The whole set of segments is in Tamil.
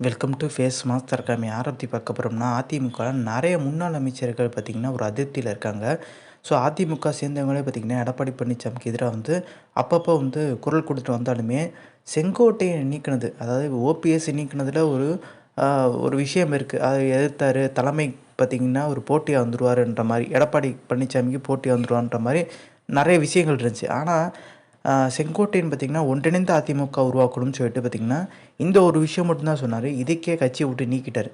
வெல்கம் டு ஃபேஸ் மாஸ்டர் காமி யாரை பற்றி பார்க்க போகிறோம்னா அதிமுக நிறைய முன்னாள் அமைச்சர்கள் பார்த்திங்கன்னா ஒரு அதிருப்தியில் இருக்காங்க. ஸோ அதிமுக சேர்ந்தவங்களே பார்த்திங்கன்னா எடப்பாடி பழனிசாமிக்கு எதிராக வந்து அப்பப்போ வந்து குரல் கொடுத்துட்டு வந்தாலுமே செங்கோட்டையை நீக்கினது அதாவது ஓபிஎஸ் நீக்கினதில் ஒரு ஒரு விஷயம் இருக்குது அதை எதிர்த்தார் தலைமை பார்த்திங்கன்னா ஒரு போட்டியாக வந்துருவாருன்ற மாதிரி எடப்பாடி பழனிசாமிக்கு போட்டியாக வந்துடுவான்ற மாதிரி நிறைய விஷயங்கள் இருந்துச்சு. ஆனால் செங்கோட்டையன் பார்த்திங்கன்னா ஒன்றிணைந்த அதிமுக உருவாக்கணும்னு சொல்லிட்டு பார்த்திங்கன்னா இந்த ஒரு விஷயம் மட்டும்தான் சொன்னார். இதுக்கே கட்சியை விட்டு நீக்கிட்டார்.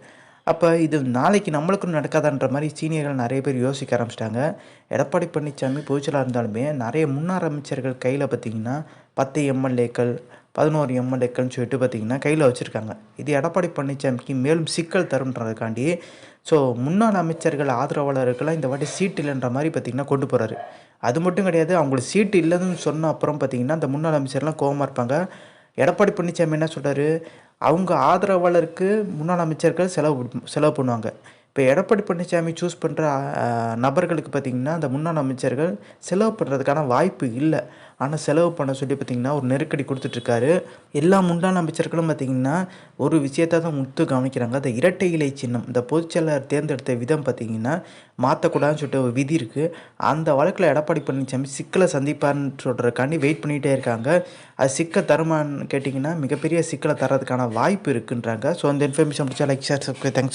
அப்போ இது நாளைக்கு நம்மளுக்கும் நடக்காதான்ற மாதிரி சீனியர்கள் நிறைய பேர் யோசிக்க ஆரம்பிச்சிட்டாங்க. எடப்பாடி பழனிசாமி பொதுச்சலாக இருந்தாலுமே நிறைய முன்னாள் அமைச்சர்கள் கையில் பார்த்திங்கன்னா பத்து எம்எல்ஏக்கள் பதினோரு எம்எல்ஏக்கள்னு சொல்லிட்டு பார்த்திங்கன்னா கையில் வச்சுருக்காங்க. இது எடப்பாடி பழனிசாமிக்கு மேலும் சிக்கல் தருன்றதுக்காண்டி ஸோ முன்னாள் அமைச்சர்கள் ஆதரவாளர்கள்லாம் இந்த வாட்டி சீட் இல்லைன்ற மாதிரி பார்த்திங்கன்னா கொண்டு போகிறாரு அது மட்டும் கிடையாது அவங்களுக்கு சீட்டு இல்லைன்னு சொன்ன அப்புறம் பார்த்திங்கன்னா அந்த முன்னாள் அமைச்சர்லாம் கோபமாக இருப்பாங்க. எடப்பாடி பழனிசாமி என்ன சொல்கிறாரு அவங்க ஆதரவாளருக்கு முன்னாள் அமைச்சர்கள் செலவு செலவு பண்ணுவாங்க. இப்போ எடப்பாடி பழனிசாமி சூஸ் பண்ணுற நபர்களுக்கு பார்த்திங்கன்னா அந்த முன்னாள் அமைச்சர்கள் செலவு பண்ணுறதுக்கான வாய்ப்பு இல்லை. ஆனால் செலவு பண்ண சொல்லி பார்த்திங்கன்னா ஒரு நெருக்கடி கொடுத்துட்ருக்காரு. எல்லா முண்டான அமைச்சர்களும் பார்த்திங்கன்னா ஒரு விஷயத்தை தான் முத்து கவனிக்கிறாங்க. அந்த இரட்டை இலை சின்னம் இந்த பொதுச்செயலாளர் தேர்ந்தெடுத்த விதம் பார்த்திங்கன்னா மாற்றக்கூடாதுன்னு சொல்லிட்டு ஒரு விதி இருக்குது அந்த வழக்கில் எடப்பாடி பழனிசாமி சிக்கலை சந்திப்பார்னு சொல்கிறதுக்காண்டி வெயிட் பண்ணிகிட்டே இருக்காங்க. அது சிக்கல் தருமான்னு கேட்டிங்கன்னா மிகப்பெரிய சிக்கலை தரதுக்கான வாய்ப்பு இருக்குன்றாங்க. ஸோ அந்த இன்ஃபர்மேஷன் முடிச்சா லைக் ஷேர் சப்ஸ்கிரைப் தேங்க்ஸ்